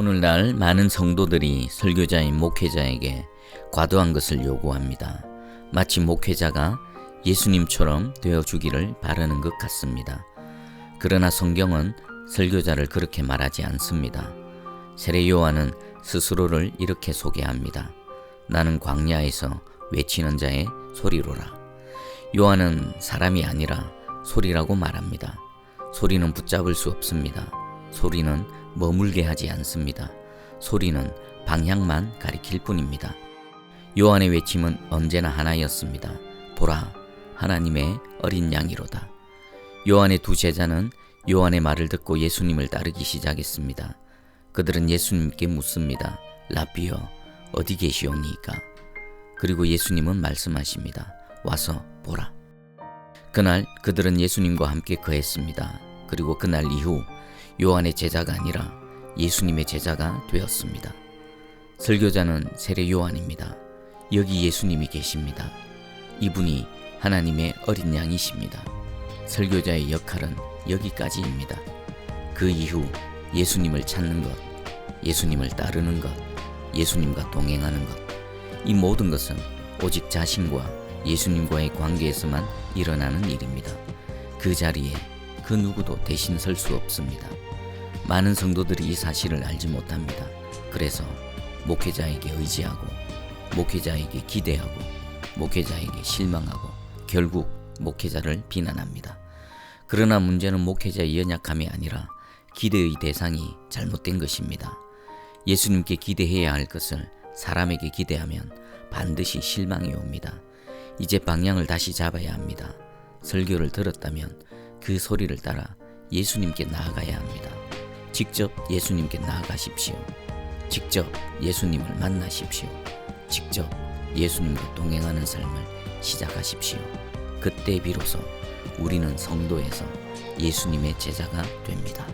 오늘날 많은 성도들이 설교자인 목회자에게 과도한 것을 요구합니다. 마치 목회자가 예수님처럼 되어 주기를 바라는 것 같습니다. 그러나 성경은 설교자를 그렇게 말하지 않습니다. 세례 요한은 스스로를 이렇게 소개합니다. 나는 광야에서 외치는 자의 소리로라. 요한은 사람이 아니라 소리라고 말합니다. 소리는 붙잡을 수 없습니다. 소리는 머물게 하지 않습니다. 소리는 방향만 가리킬 뿐입니다. 요한의 외침은 언제나 하나였습니다. 보라, 하나님의 어린 양이로다. 요한의 두 제자는 요한의 말을 듣고 예수님을 따르기 시작했습니다. 그들은 예수님께 묻습니다. 라비어, 어디 계시옵니까? 그리고 예수님은 말씀하십니다. 와서 보라. 그날 그들은 예수님과 함께 거했습니다. 그리고 그날 이후 요한의 제자가 아니라 예수님의 제자가 되었습니다. 설교자는 세례 요한입니다. 여기 예수님이 계십니다. 이분이 하나님의 어린 양이십니다. 설교자의 역할은 여기까지입니다. 그 이후 예수님을 찾는 것, 예수님을 따르는 것, 예수님과 동행하는 것, 이 모든 것은 오직 자신과 예수님과의 관계에서만 일어나는 일입니다. 그 자리에 그 누구도 대신 설 수 없습니다. 많은 성도들이 이 사실을 알지 못합니다. 그래서 목회자에게 의지하고, 목회자에게 기대하고, 목회자에게 실망하고, 결국 목회자를 비난합니다. 그러나 문제는 목회자의 연약함이 아니라 기대의 대상이 잘못된 것입니다. 예수님께 기대해야 할 것을 사람에게 기대하면 반드시 실망이 옵니다. 이제 방향을 다시 잡아야 합니다. 설교를 들었다면 그 소리를 따라 예수님께 나아가야 합니다. 직접 예수님께 나아가십시오. 직접 예수님을 만나십시오. 직접 예수님과 동행하는 삶을 시작하십시오. 그때 비로소 우리는 성도에서 예수님의 제자가 됩니다.